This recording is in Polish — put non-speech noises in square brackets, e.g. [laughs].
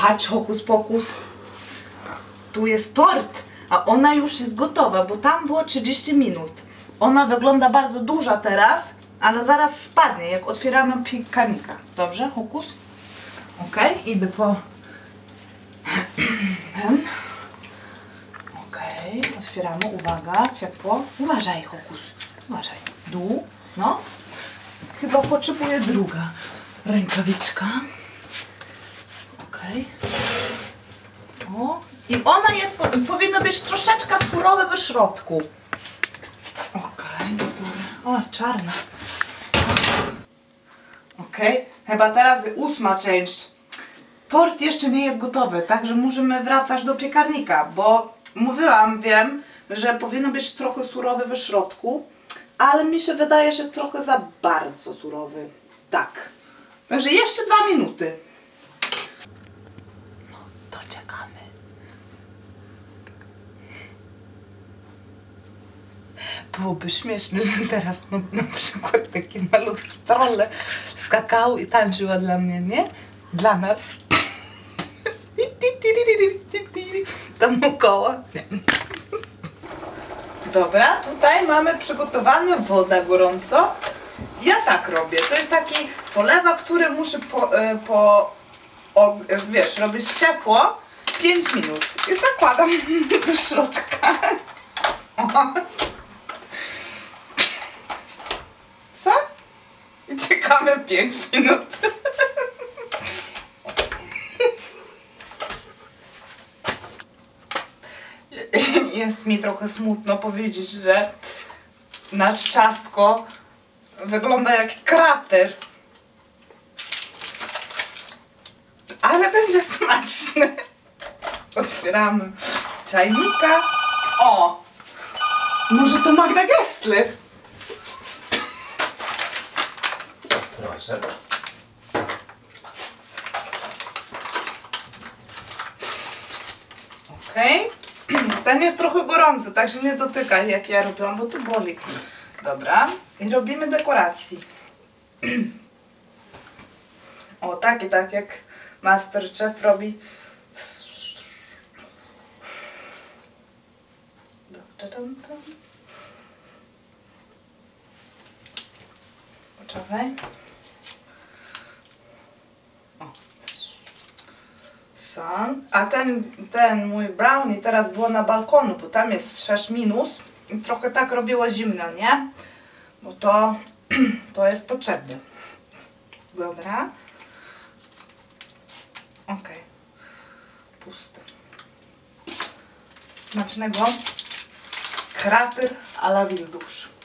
Patrz, hokus pokus. Tu jest tort, a ona już jest gotowa, bo tam było 30 minut. Ona wygląda bardzo duża teraz, ale zaraz spadnie, jak otwieramy piekarnika. Dobrze, hokus? Okej, idę po [clears throat] ten. Okej, otwieramy, uwaga, ciepło. Uważaj, hokus, uważaj. Dół, no. Chyba potrzebuję druga rękawiczka. Okej. O, i ona jest, po- powinna być troszeczkę surowe w środku. Okej, do góry. O, czarna. Okej, chyba teraz ósma część. Tort jeszcze nie jest gotowy, także musimy wracać do piekarnika, bo mówiłam, wiem, że powinno być trochę surowy w środku, ale mi się wydaje, że trochę za bardzo surowy. Tak. Także jeszcze dwa minuty. No, to czekamy. Byłoby śmieszne, [laughs] że teraz mam na przykład takie malutkie trolle skakały i tańczyła dla mnie, nie? Dla nas. [laughs] Tam około. Dobra, tutaj mamy przygotowane wodę gorąco. Ja tak robię. To jest taki polewa, który muszę po, e, po o, wiesz, robić ciepło 5 minut. I zakładam [laughs] do środka. Co? I czekamy 5 minut. Jest mi trochę smutno powiedzieć, że nasz ciastko wygląda jak krater. Ale będzie smaczny. Otwieramy czajnika. O! Może to Magda Gessler? Proszę. Okej. [clears throat] Ten jest trochę gorący, także nie dotykaj jak ja robiłam, bo tu boli. Dobra. I robimy dekoracji. [clears throat] O, tak i tak jak Masterchef robi. Dobra, tam, tam. Poczekaj. A ten, ten mój brownie teraz było na balkonu, bo tam jest 6 minus i trochę tak robiło zimno, nie? Bo to, [clears throat] to jest potrzebne. Dobra. Okej. Puste. Smacznego. Krater a la wildusz.